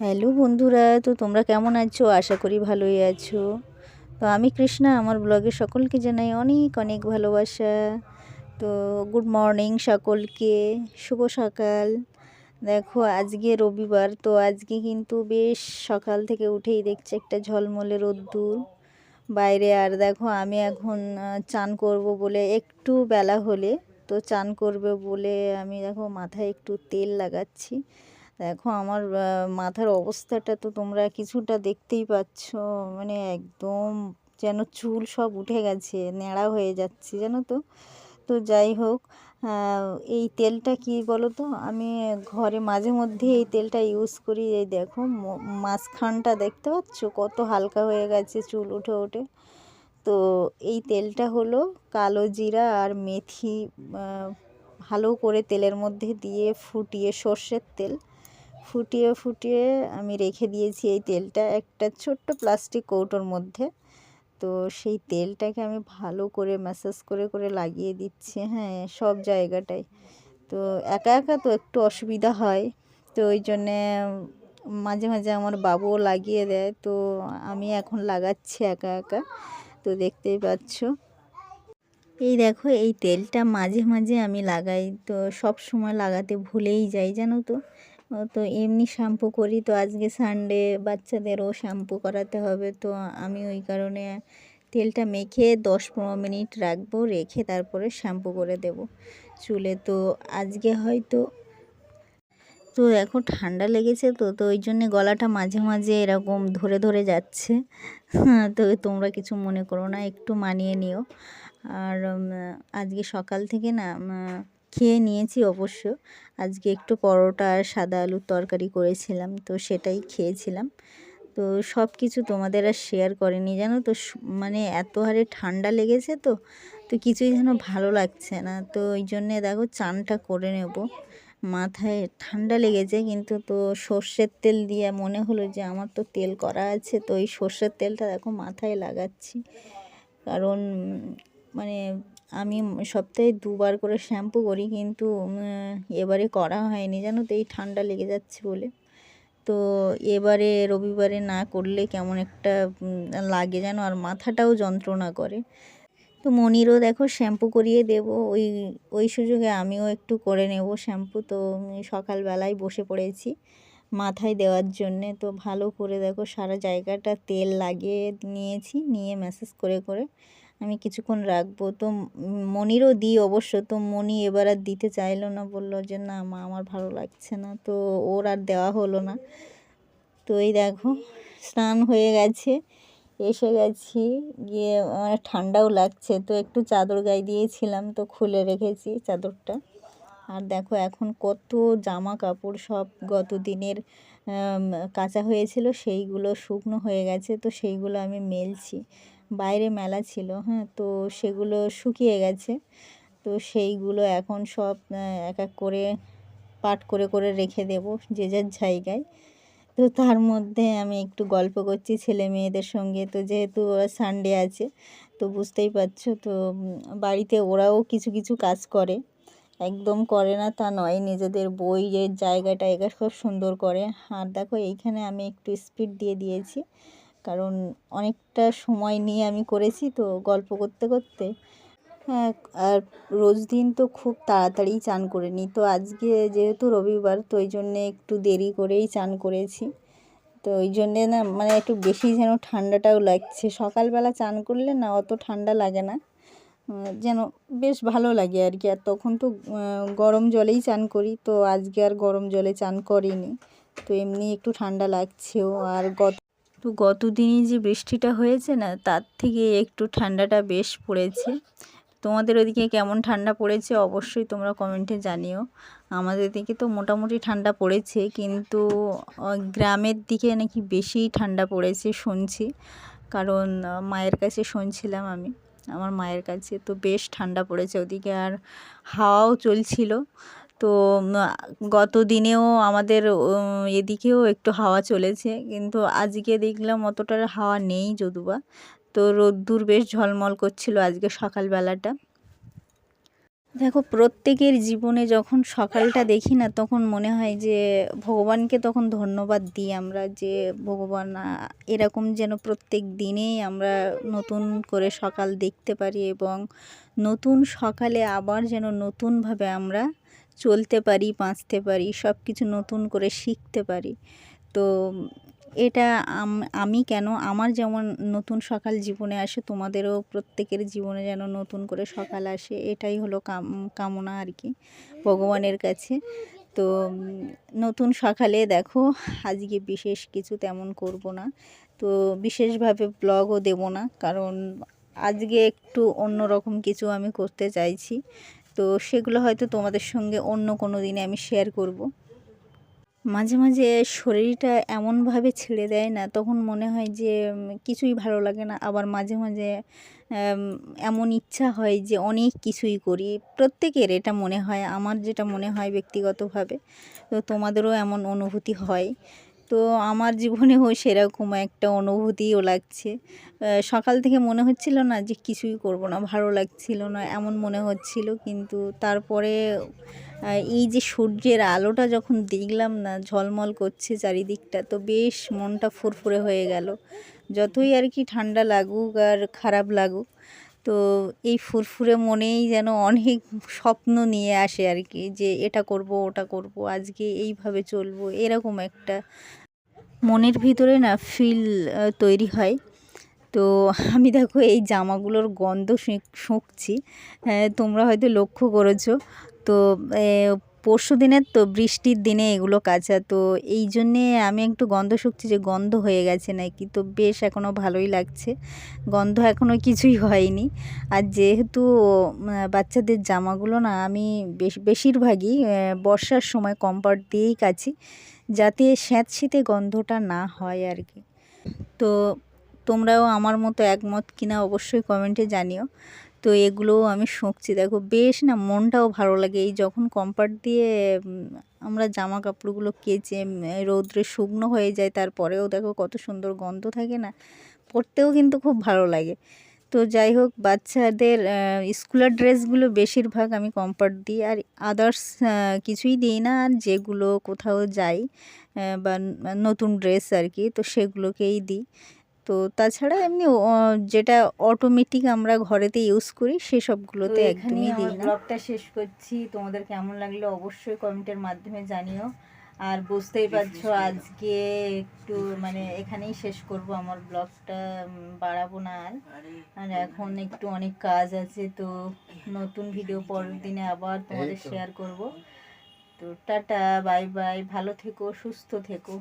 Hello বন্ধুরা, তো তোমরা কেমন আছো? আশা করি ভালোই আছো। তো আমি কৃষ্ণা, আমার ব্লগে সকলকে জানাই অনেক অনেক ভালোবাসা। তো গুড মর্নিং সকলকে, শুভ সকাল। দেখো, আজকে রবিবার, তো আজকে কিন্তু বেশ সকাল থেকে উঠেই দেখছি একটা ঝলমলে রোদ্দুর। বাইরে আর দেখো, আমি এখন চান করব বলে একটু বেলা হলে। তো চান করবে বলে আমি দেখো মাথায় একটু তেল লাগাচ্ছি। দেখো আমার মাথার অবস্থাটা তো তোমরা কিছুটা দেখতেই পাচ্ছ। মানে একদম যেন চুল সব উঠে গেছে, ন্যাড়া হয়ে যাচ্ছে, জানো তো? তো যাই হোক এই তেলটা কি বলো তো আমি ঘরে মাঝে মধ্যে এই তেলটা ইউজ করি। এই দেখো মাঝখানটা দেখতে পাচ্ছ? কত হালকা হয়ে গেছে চুল উঠে উঠে। তো এই তেলটা হলো কালো জিরা আর মেথি ভালো করে তেলের মধ্যে দিয়ে ফুটিয়ে সর্ষের তেল। ফুটিয়ে ফুটিয়ে আমি রেখে দিয়েছি এই তেলটা একটা ছোট্ট প্লাস্টিক কৌটোর মধ্যে। তো সেই তেলটাকে আমি ভালো করে ম্যাসাজ করে করে লাগিয়ে দিচ্ছি হ্যাঁ সব জায়গাটায়। তো একা একা তো একটু অসুবিধা হয়। তো ওই জন্যে মাঝে মাঝে আমার বাবুও লাগিয়ে দেয়। তো আমি এখন লাগাচ্ছি একা একা। তো দেখতেই পাচ্ছ। এই দেখো, এই তেলটা মাঝে মাঝে আমি লাগাই। তো সব সময় লাগাতে ভুলেই যাই, জানো তো? তো এমনি শ্যাম্পু করি। তো আজকে সানডে বাচ্চাদেরও শ্যাম্পু করাতে হবে। তো আমি ওই কারণে তেলটা মেখে দশ পনেরো মিনিট রাখব রেখে তারপরে শ্যাম্পু করে দেব চুলে। তো আজকে হয়তো তো দেখো ঠান্ডা লেগেছে তো তো ওই জন্যে গলাটা মাঝে মাঝে এরকম ধরে ধরে যাচ্ছে। হ্যাঁ, তো তোমরা কিছু মনে করো না একটু মানিয়ে নিও। আর আজকে সকাল থেকে না খেয়ে নিয়েছি অবশ্য। আজকে একটু পরোটা আর সাদা আলুর তরকারি করেছিলাম, তো সেটাই খেয়েছিলাম। তো সব কিছু তোমাদের আর শেয়ার করেনি, জানো তো মানে এত হারে ঠান্ডা লেগেছে তো তো কিছুই যেন ভালো লাগছে না। তো ওই জন্যে দেখো চানটা করে নেব। মাথায় ঠান্ডা লেগেছে কিন্তু তো সর্ষের তেল দিয়ে মনে হলো যে আমার তো তেল করা আছে, তো এই সর্ষের তেলটা দেখো মাথায় লাগাচ্ছি। কারণ মানে আমি সপ্তাহে দুবার করে শ্যাম্পু করি, কিন্তু এবারে করা হয়নি। জানো তো, এই ঠান্ডা লেগে যাচ্ছে বলে। তো এবারে রবিবারে না করলে কেমন একটা লাগে যেন আর মাথাটাও যন্ত্রণা করে। তো মনিরও দেখো শ্যাম্পু করিয়ে দেব, ওই ওই সুযোগে আমিও একটু করে নেব শ্যাম্পু। তো সকালবেলায় বসে পড়েছি মাথায় দেওয়ার জন্যে। তো ভালো করে দেখো সারা জায়গাটা তেল লাগিয়ে নিয়েছি, নিয়ে ম্যাসেজ করে করে। আমি কিছুক্ষণ রাখব। তো মনিরও দিই অবশ্য। তো মনি এবার আর দিতে চাইলো না। বলল যে, না মা, আমার ভালো লাগছে না। তো ওর আর দেওয়া হলো না। তো এই দেখো, স্নান হয়ে গেছে। এসে গেছি। গিয়ে আমার ঠান্ডাও লাগছে। তো একটু চাদর গায়ে দিয়েছিলাম। তো খুলে রেখেছি চাদরটা। আর দেখো, এখন কত জামা কাপড় সব গত দিনের কাঁচা হয়েছিল। সেইগুলো শুকনো হয়ে গেছে। তো সেইগুলো আমি মেলছি। বাইরে মেলা ছিল হ্যাঁ তো সেগুলো শুকিয়ে গেছে। তো সেইগুলো এখন সব এক এক করে পাট করে করে রেখে দেব যে যার জায়গায়। তো তার মধ্যে আমি একটু গল্প করছি ছেলে মেয়েদের সঙ্গে। তো যেহেতু ওরা সানডে আছে, তো বুঝতেই পারছ, তো বাড়িতে ওরাও কিছু কিছু কাজ করে। একদম করে না তা নয়, নিজেদের বইয়ের জায়গাটা একা খুব সুন্দর করে। আর দেখো, এইখানে আমি একটু স্পিড দিয়ে দিয়েছি। কারণ অনেকটা সময় নিয়ে আমি করেছি তো গল্প করতে করতে। হ্যাঁ আর রোজ দিন তো খুব তাড়াতাড়ি চান করে নিই। তো আজকে যেহেতু রবিবার, তো ওই জন্যে একটু দেরি করেই চান করেছি। তো ওই জন্যে না মানে একটু বেশি যেন ঠান্ডাটাও লাগছে। সকালবেলা চান করলে না অত ঠান্ডা লাগে না। যেন বেশ ভালো লাগে আর কি। আর তখন তো গরম জলেই চান করি। তো আজকে আর গরম জলে চান করিনি। তো এমনি একটু ঠান্ডা লাগছেও। আর গত তো গত দিনই যে বৃষ্টিটা হয়েছে না, তার থেকে একটু ঠান্ডাটা বেশ পড়েছে। তোমাদের ওদিকে কেমন ঠান্ডা পড়েছে অবশ্যই তোমরা কমেন্টে জানিও। আমাদের দিকে তো মোটামুটি ঠান্ডা পড়েছে, কিন্তু গ্রামের দিকে নাকি বেশি ঠান্ডা পড়েছে শুনছি। কারণ মায়ের কাছে শুনছিলাম আমি, আমার মায়ের কাছে, তো বেশ ঠান্ডা পড়েছে ওদিকে আর হাওয়াও চলছিল। তো গত দিনেও আমাদের এদিকেও একটু হাওয়া চলেছে। কিন্তু আজকে দেখলাম অতটা হাওয়া নেই যদুবা। তো রোদ্দুর বেশ ঝলমল করছিল আজকে সকালবেলাটা। দেখো, প্রত্যেকের জীবনে যখন সকালটা দেখি না, তখন মনে হয় যে ভগবানকে তখন ধন্যবাদ দিই আমরা যে ভগবান এরকম যেন প্রত্যেক দিনেই আমরা নতুন করে সকাল দেখতে পারি এবং নতুন সকালে আবার যেন নতুনভাবে আমরা চলতে পারি, বাঁচতে পারি সব কিছু নতুন করে শিখতে পারি। তো এটা আমি কেন, আমার যেমন নতুন সকাল জীবনে আসে, তোমাদেরও প্রত্যেকের জীবনে যেন নতুন করে সকাল আসে, এটাই হলো কাম, কামনা আর কি, ভগবানের কাছে। তো নতুন সকালে দেখো, আজকে বিশেষ কিছু তেমন করব না। তো বিশেষভাবে ব্লগও দেব না, কারণ আজকে একটু অন্য রকম কিছু আমি করতে চাইছি। তো সেগুলো হয়তো তোমাদের সঙ্গে অন্য কোনো দিনে আমি শেয়ার করব। মাঝে মাঝে শরীরটা এমনভাবে ছেড়ে দেয় না, তখন মনে হয় যে কিছুই ভালো লাগে না। আবার মাঝে মাঝে এমন ইচ্ছা হয় যে, অনেক কিছুই করি। প্রত্যেকের এটা মনে হয়, আমার যেটা মনে হয় ব্যক্তিগতভাবে, তো তোমাদেরও এমন অনুভূতি হয়। তো আমার জীবনেও সেরকম একটা অনুভূতিও লাগছে। সকাল থেকে মনে হচ্ছিল না যে কিছুই করব না, ভালো লাগছিল না, এমন মনে হচ্ছিল। কিন্তু তারপরে এই যে সূর্যের আলোটা যখন দেখলাম না, ঝলমল করছে চারিদিকটা, তো বেশ মনটা ফুরফুরে হয়ে গেল। যতই আর কি ঠান্ডা লাগুক আর খারাপ লাগুক তো এই ফুরফুরে মনেই যেন অনেক স্বপ্ন নিয়ে আসে আর কি যে এটা করব ওটা করব আজকে এইভাবে চলবো এরকম একটা মনের ভিতরে না ফিল তৈরি হয়। তো আমি দেখো এই জামাগুলোর গন্ধ শুঁক- শুঁকছি হ্যাঁ, তোমরা হয়তো লক্ষ্য করেছ। তো পরশু দিনের তো বৃষ্টির দিনে এগুলো কাঁচা। তো এই জন্যে আমি একটু গন্ধ শুকছি যে গন্ধ হয়ে গেছে নাকি। তো বেশ এখনও ভালোই লাগছে। গন্ধ এখনও কিছুই হয়নি। আর যেহেতু বাচ্চাদের জামাগুলো না আমি বেশ, বেশিরভাগই বর্ষার সময় কম্পার্ট দিয়েই কাচি। যাতে স্যাঁতশীতে গন্ধটা না হয় আর কি। তো তোমরাও আমার মতো একমত কিনা অবশ্যই কমেন্টে জানিও। তো এগুলোও আমি শুঁকছি দেখো বেশ না মনটাও ভালো লাগে। এই যখন কম্পার্ট দিয়ে আমরা জামা কাপড়গুলো কেচে রৌদ্রে শুকনো হয়ে যায়, তারপরেও দেখো কত সুন্দর গন্ধ থাকে না? পরতেও কিন্তু খুব ভালো লাগে। তো যাই হোক, বাচ্চাদের স্কুলের ড্রেসগুলো বেশিরভাগ আমি কম্পার্ট দিই। আর আদার্স কিছুই দিই না। আর যেগুলো কোথাও যাই বা, নতুন ড্রেস আর কি, তো সেগুলোকেই দিই। তো তাছাড়া এমনি যেটা অটোমেটিক আমরা ঘরেতে ইউজ করি সেসবগুলোতে একদমই দিই না। ব্লগটা শেষ করছি। তোমাদের কেমন লাগল অবশ্যই কমেন্টের মাধ্যমে জানিও। আর বুঝতেই পারছ আজকে একটু মানে এখানেই শেষ করব আমার ব্লগটা বাড়াবো না আর। আর এখন একটু অনেক কাজ আছে তো নতুন ভিডিও পরের দিনে আবার তোমাদের শেয়ার করব। তো টাটা বাই বাই ভালো থেকো সুস্থ থেকো।